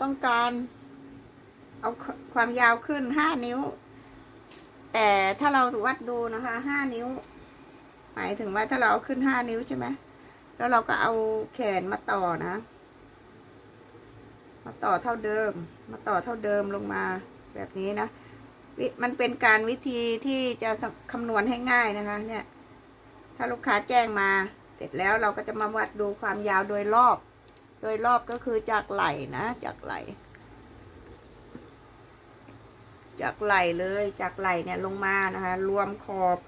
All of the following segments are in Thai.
ต้องการเอาความยาวขึ้นห้านิ้ว แต่ถ้าเราวัดดูนะคะห้านิ้ว หมายถึงว่าถ้าเราขึ้นห้านิ้วใช่ไหมแล้วเราก็เอาแขนมาต่อนะ มาต่อเท่าเดิม มาต่อเท่าเดิมลงมาแบบนี้นะมันเป็นการวิธีที่จะคำนวณให้ง่ายนะคะ เนี่ย ถ้าลูกค้าแจ้งมา เสร็จแล้วเราก็จะมาวัดดูความยาวโดยรอบ โดยรอบก็คือจากไหล่นะ จากไหล่ จากไหล่เลย จากไหล่เนี่ยลงมานะคะ รวมขอบ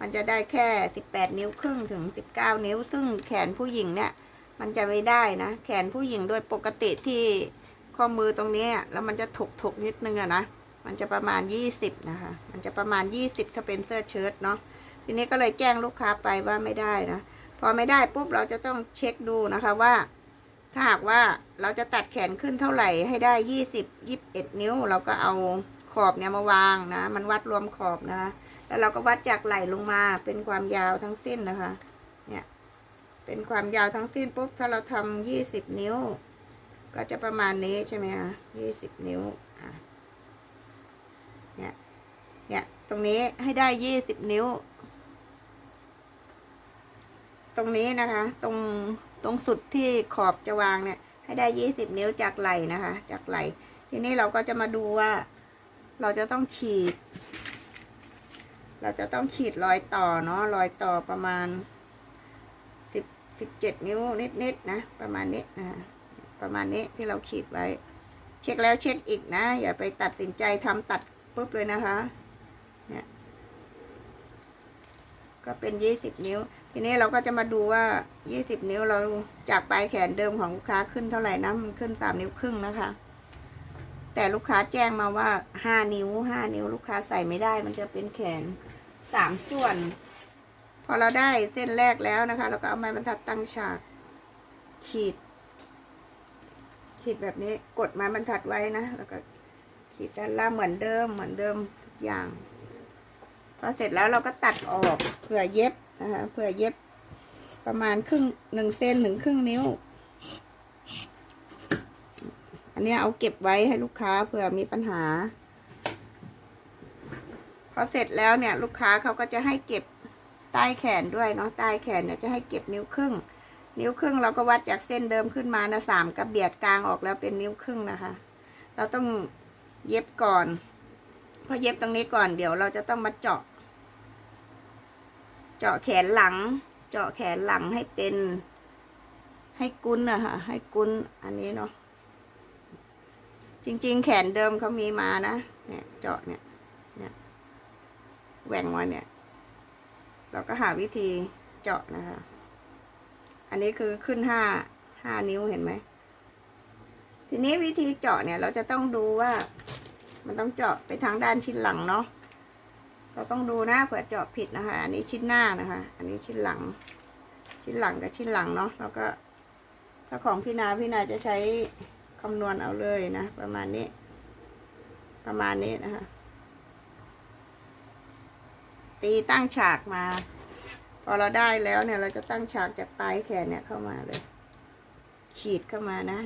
มันจะได้แค่สิบแปดนิ้วครึ่งถึงสิบเก้านิ้ว ซึ่งแขนผู้หญิงเนี่ย มันจะไม่ได้นะ แขนผู้หญิงโดยปกติที่ข้อมือตรงนี้แล้วมันจะถกถกๆนิดนึงอะนะ มันจะประมาณยี่สิบนะคะ มันจะประมาณยี่สิบถ้าเป็นเสื้อเชิ้ตเนาะ ทีนี้ก็เลยแจ้งลูกค้าไปว่าไม่ได้นะ พอไม่ได้ปุ๊บเราจะต้องเช็คดูนะคะว่า ถ้าหากว่าเราจะตัดแขนขึ้นเท่าไหร่ให้ได้ยี่สิบยิบเอ็ดนิ้ว เราก็เอาขอบเนี่ยมาวางนะ มันวัดรวมขอบนะคะแล้วเราก็วัดจากไหล่ลงมาเป็นความยาวทั้งสิ้นนะคะ เนี่ย เป็นความยาวทั้งสิ้นปุ๊บถ้าเราทำยี่สิบนิ้ว ก็จะประมาณนี้ใช่ไหมคะยี่สิบนิ้วอะเนี่ย เนี่ย ตรงนี้ให้ได้ยี่สิบนิ้ว ตรงนี้นะคะ ตรงตรงสุดที่ขอบจะวางเนี่ย ให้ได้ยี่สิบนิ้วจากไหลนะคะ จากไหล ทีนี้เราก็จะมาดูว่า เราจะต้องขีด เราจะต้องขีดรอยต่อเนาะรอยต่อประมาณสิบสิบเจ็ดนิ้วนิดๆนะประมาณนี้นะคะประมาณนี้ที่เราขีดไว้ เช็คแล้วเช็คอีกนะ อย่าไปตัดสินใจทำตัดปุ๊บเลยนะคะ เนี่ย ก็เป็นยี่สิบนิ้ว ทีนี้เราก็จะมาดูว่ายี่สิบนิ้วเราจากปลายแขนเดิมของลูกค้าขึ้นเท่าไหร่นะมันขึ้นสามนิ้วครึ่งนะคะ แต่ลูกค้าแจ้งมาว่าห้านิ้วห้านิ้วลูกค้าใส่ไม่ได้มันจะเป็นแขนสามส่วน พอเราได้เส้นแรกแล้วนะคะ เราก็เอาไม้บรรทัดตั้งฉาก ขีด ขีดแบบนี้กดไม้บรรทัดไว้นะแล้วก็ขีดด้านล่างเหมือนเดิมเหมือนเดิมทุกอย่าง พอเสร็จแล้วเราก็ตัดออกเผื่อเย็บนะคะเผื่อเย็บประมาณครึ่งหนึ่งเซนถึงครึ่งนิ้ว อันนี้เอาเก็บไว้ให้ลูกค้าเผื่อมีปัญหา พอเสร็จแล้วเนี่ยลูกค้าเขาก็จะให้เก็บใต้แขนด้วยเนาะใต้แขนเนี่ยจะให้เก็บนิ้วครึ่ง นิ้วครึ่งเราก็วัดจากเส้นเดิมขึ้นมานะสามกับเบียดกลางออกแล้วเป็นนิ้วครึ่งนะคะ เราต้องเย็บก่อน พอเย็บตรงนี้ก่อนเดี๋ยวเราจะต้องมาเจาะ เจาะแขนหลัง เจาะแขนหลังให้เป็น ให้กุ้นอะค่ะ ให้กุ้นอันนี้เนาะ จริง ๆ แขนเดิมเขามีมานะ เนี่ย เจาะเนี่ย เนี่ยแหว่งมาเนี่ย เราก็หาวิธีเจาะนะคะ อันนี้คือขึ้นห้าห้านิ้วเห็นไหม ทีนี้วิธีเจาะเนี่ย เราจะต้องดูว่า มันต้องเจาะไปทางด้านชิ้นหลังเนาะ เราต้องดูนะเผื่อเจาะผิดนะคะ อันนี้ชิ้นหน้านะคะ อันนี้ชิ้นหลัง ชิ้นหลังกับชิ้นหลังเนาะแล้วก็ถ้าของพี่นาพี่นาจะใช้คำนวณเอาเลยนะ ประมาณนี้ ประมาณนี้นะคะ ตีตั้งฉากมา พอเราได้แล้วเนี่ย เราจะตั้งฉากจากปลายแขนเนี่ยเข้ามาเลย ขีดเข้ามานะ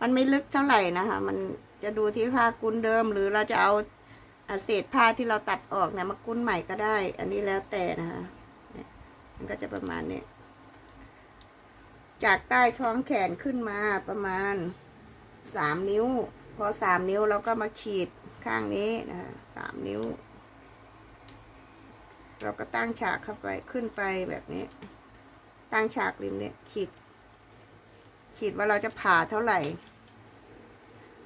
มันไม่ลึกเท่าไหร่นะคะ มันจะดูที่ผ้ากุนเดิมหรือเราจะเอา เศษผ้าที่เราตัดออกเนี่ยมากุ้นใหม่ก็ได้ อันนี้แล้วแต่นะคะเนี่ยมันก็จะประมาณนี้ จากใต้ท้องแขนขึ้นมาประมาณสามนิ้ว พอสามนิ้วเราก็มาขีดข้างนี้นะคะสามนิ้ว เราก็ตั้งฉากเข้าไปขึ้นไปแบบนี้ ตั้งฉากริมเนี่ยขีด ขีดว่าเราจะผ่าเท่าไหร่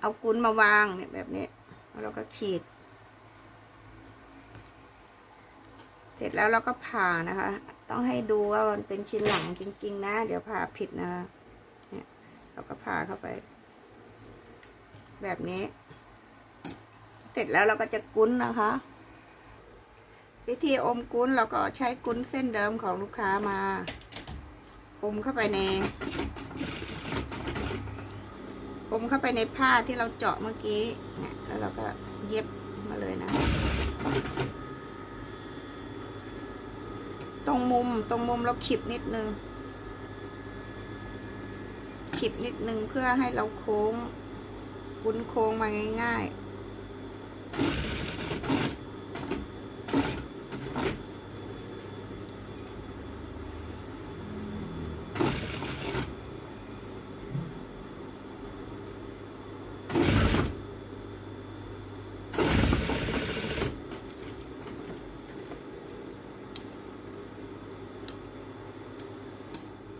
เอากุนมาวางเนี่ยแบบนี้ แล้วเราก็ขีด เสร็จแล้วเราก็ผ่านะคะ ต้องให้ดูว่ามันเป็นชิ้นหลังจริง ๆ นะ เดี๋ยวผ่าผิดนะคะเนี่ยเราก็ผ่าเข้าไป แบบนี้ เสร็จแล้วเราก็จะกุ้นนะคะ วิธีอมกุ้นเราก็ใช้กุ้นเส้นเดิมของลูกค้ามา อมเข้าไปในอมเข้าไปในผ้าที่เราเจาะเมื่อกี้เนี่ยแล้วเราก็เย็บมาเลยนะ ตรงมุมตรงมุมเราขีบนิดนึงขีบนิดนึงเพื่อให้เราโค้งวุ้นโค้งมาง่าย ๆ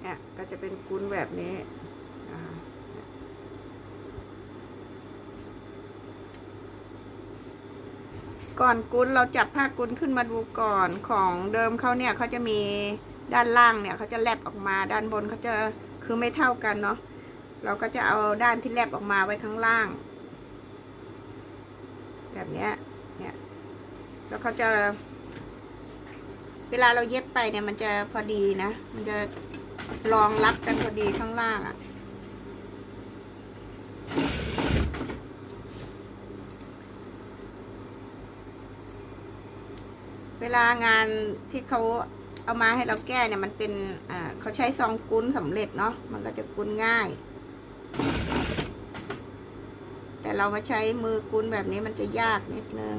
เนี่ยก็จะเป็นกุ้นแบบนี้ก่อนกุ้นเราจับผ้ากุ้นขึ้นมาดูก่อนของเดิมเขาเนี่ยเขาจะมีด้านล่างเนี่ยเขาจะแลบออกมาด้านบนเขาจะคือไม่เท่ากันเนาะเราก็จะเอาด้านที่แลบออกมาไว้ข้างล่าง แบบเนี้ยเนี่ยแล้วเขาจะ เวลาเราเย็บไปเนี่ยมันจะพอดีนะ มันจะ รองรับกันพอดีข้างล่างอะ่ะ เวลางานที่เขาเอามาให้เราแก้เนี่ยมันเป็นเขาใช้ซองกุ้นสำเร็จเนาะมันก็จะกุ้นง่าย แต่เรามาใช้มือกุ้นแบบนี้มันจะยากนิดนึง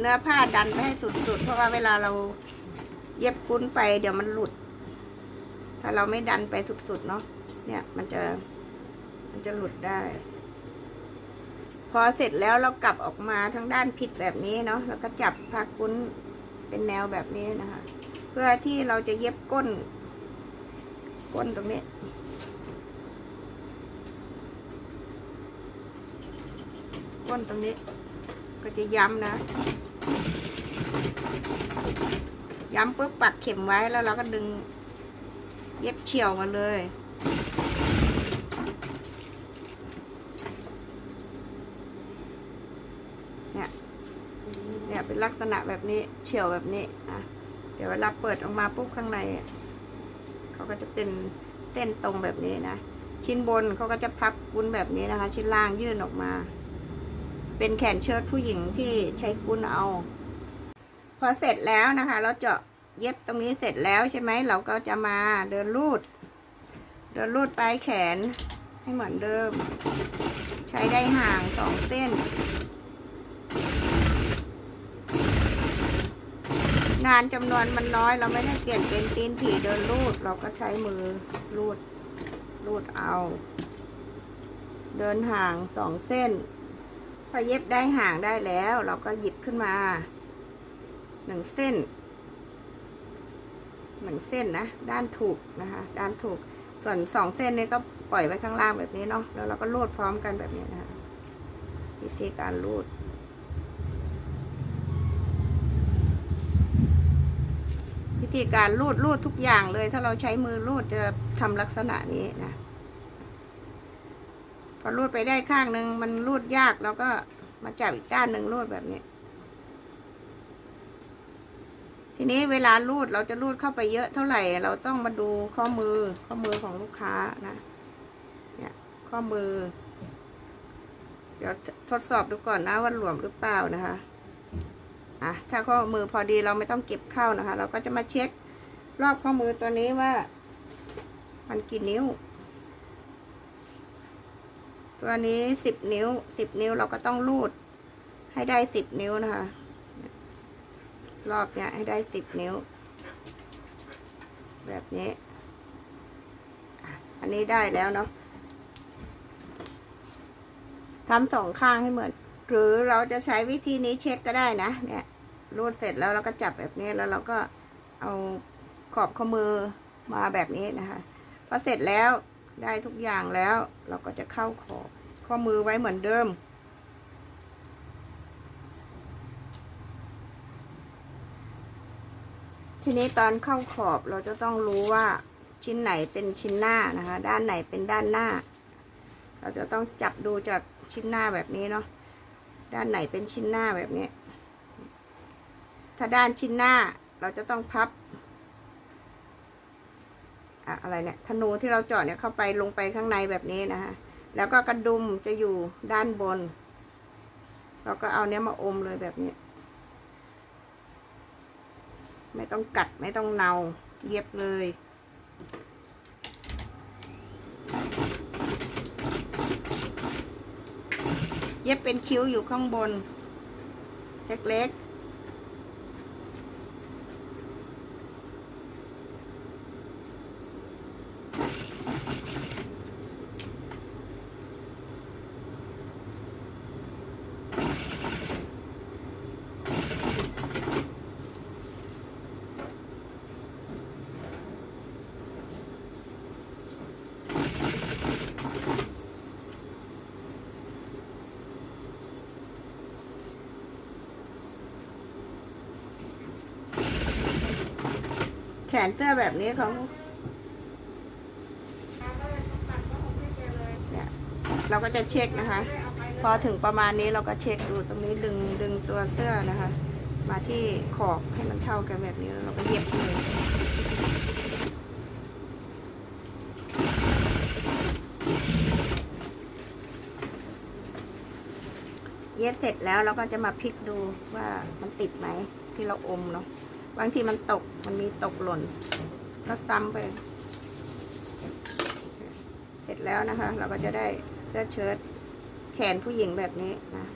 เนื้อผ้าดันไม่ให้สุดๆ เพราะว่าเวลาเราเย็บกุ้นไปเดี๋ยวมันหลุด ถ้าเราไม่ดันไปสุดๆเนาะเนี่ย มันจะ มันจะหลุดได้ พอเสร็จแล้วเรากลับออกมาทางด้านผิดแบบนี้เนาะแล้วก็จับผ้ากุ้นเป็นแนวแบบนี้นะคะ เพื่อที่เราจะเย็บก้น ก้นตรงนี้ก้นตรงนี้ ก็จะย้ำนะ ย้ำปุ๊บปักเข็มไว้แล้วเราก็ดึง เย็บเฉียวมาเลย เนี่ย เนี่ยเป็นลักษณะแบบนี้เฉียวแบบนี้อะเดี๋ยวเวลาเปิดออกมาปุ๊บข้างในเขาก็จะเป็นเต้นตรงแบบนี้นะ ชิ้นบนเขาก็จะพับกุ้นแบบนี้นะคะ ชิ้นล่างยื่นออกมา เป็นแขนเชิ้ตผู้หญิงที่ใช้กุนเอา พอเสร็จแล้วนะคะ เราเจาะเย็บตรงนี้เสร็จแล้วใช่ไหมเราก็จะมาเดินรูด เดินรูดปลายแขนให้เหมือนเดิม ใช้ได้ห่างสองเส้น งานจำนวนมันน้อยเราไม่ได้เปลี่ยนเป็นตีนผีเดินรูด เราก็ใช้มือรูดรูดเอา เดินห่างสองเส้น อเย็บได้ห่างได้แล้ว เราก็หยิบขึ้นมาหนึ่งเส้นหนึ่งเส้นนะ ด้านถูกนะคะ ด้านถูก ส่วนสองเส้นนี้ก็ปล่อยไว้ข้างล่างแบบนี้เนาะ แล้วเราก็รูดพร้อมกันแบบนี้นะคะ วิธีการรูดวิธีการรูดรูดทุกอย่างเลย ถ้าเราใช้มือรูดจะทำลักษณะนี้นะ พอรูดไปได้ข้างหนึ่งมันรูดยากเราก็มาจับอีกด้านหนึ่งรูดแบบนี้ ทีนี้เวลารูดเราจะรูดเข้าไปเยอะเท่าไหร่ เราต้องมาดูข้อมือข้อมือของลูกค้านะเนี่ยข้อมือ เดี๋ยวทดสอบดูก่อนนะว่าหลวมหรือเปล่านะคะอะถ้าข้อมือพอดีเราไม่ต้องเก็บเข้านะคะ เราก็จะมาเช็ครอบข้อมือตัวนี้ว่า มันกี่นิ้ว ตัวนี้สิบนิ้วสิบนิ้วเราก็ต้องรูด ให้ได้สิบนิ้วนะคะ รอบเนี้ยให้ได้สิบนิ้ว แบบนี้ อันนี้ได้แล้วเนาะทำสองข้างให้เหมือน หรือเราจะใช้วิธีนี้เช็คก็ได้นะ เนี่ยรูดเสร็จแล้วเราก็จับแบบนี้แล้วเราก็เอาขอบข้อมือมาแบบนี้นะคะ พอเสร็จแล้ว ได้ทุกอย่างแล้ว เราก็จะเข้าขอบข้อมือไว้เหมือนเดิม ทีนี้ตอนเข้าขอบเราจะต้องรู้ว่าชิ้นไหนเป็นชิ้นหน้านะคะ ด้านไหนเป็นด้านหน้า เราจะต้องจับดูจากชิ้นหน้าแบบนี้เนาะด้านไหนเป็นชิ้นหน้าแบบนี้ ถ้าด้านชิ้นหน้าเราจะต้องพับ อะไรเนี่ยธนูที่เราเจาะเนี่ยเข้าไปลงไปข้างในแบบนี้นะคะแล้วก็กระดุมจะอยู่ด้านบน เราก็เอาเนี้ยมาอมเลยแบบนี้ ไม่ต้องกัดไม่ต้องเนาเย็บเลยเย็บเป็นคิ้วอยู่ข้างบน เล็กๆ ขนเสื้อแบบนี้เขาเนี่ยเราก็จะเช็คนะคะ พอถึงประมาณนี้เราก็เช็คดูตรงนี้ดึงดึงตัวเสื้อนะคะ มาที่ขอบให้มันเท่ากันแบบนี้แล้วเราก็เย็บเลยเย็บเสร็จแล้วเราก็จะมาพลิกดูว่ามันติดไหมที่เราอมเนาะ บางทีมันตกมันมีตกหล่น ก็ซ้ำไป เสร็จแล้วนะคะ เราก็จะได้เสื้อเชิ้ตแขนผู้หญิงแบบนี้นะ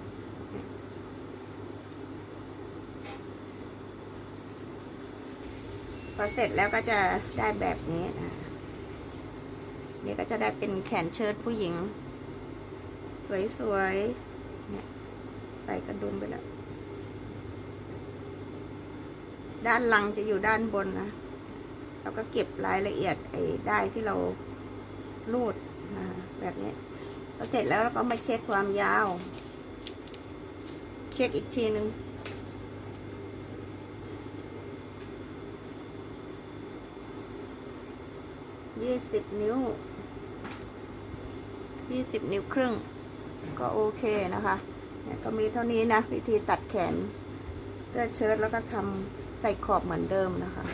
พอเสร็จแล้วก็จะได้แบบนี้นะนี่ก็จะได้เป็นแขนเชิ้ตผู้หญิง สวยๆเนี่ยใส่กระดุมไปแล้ว ด้านลังจะอยู่ด้านบนนะเราก็เก็บรายละเอียดไอ้ได้ที่เรารูดนะแบบนี้พอเสร็จแล้วเราก็มาเช็คความยาว เช็คอีกทีหนึ่งยี่สิบนิ้วยี่สิบนิ้วครึ่ง ก็โอเคนะคะเนี่ยก็มีเท่านี้นะ วิธีตัดแขนเสื้อเชิ้ตแล้วก็ทำ ใส่ขอบเหมือนเดิมนะคะ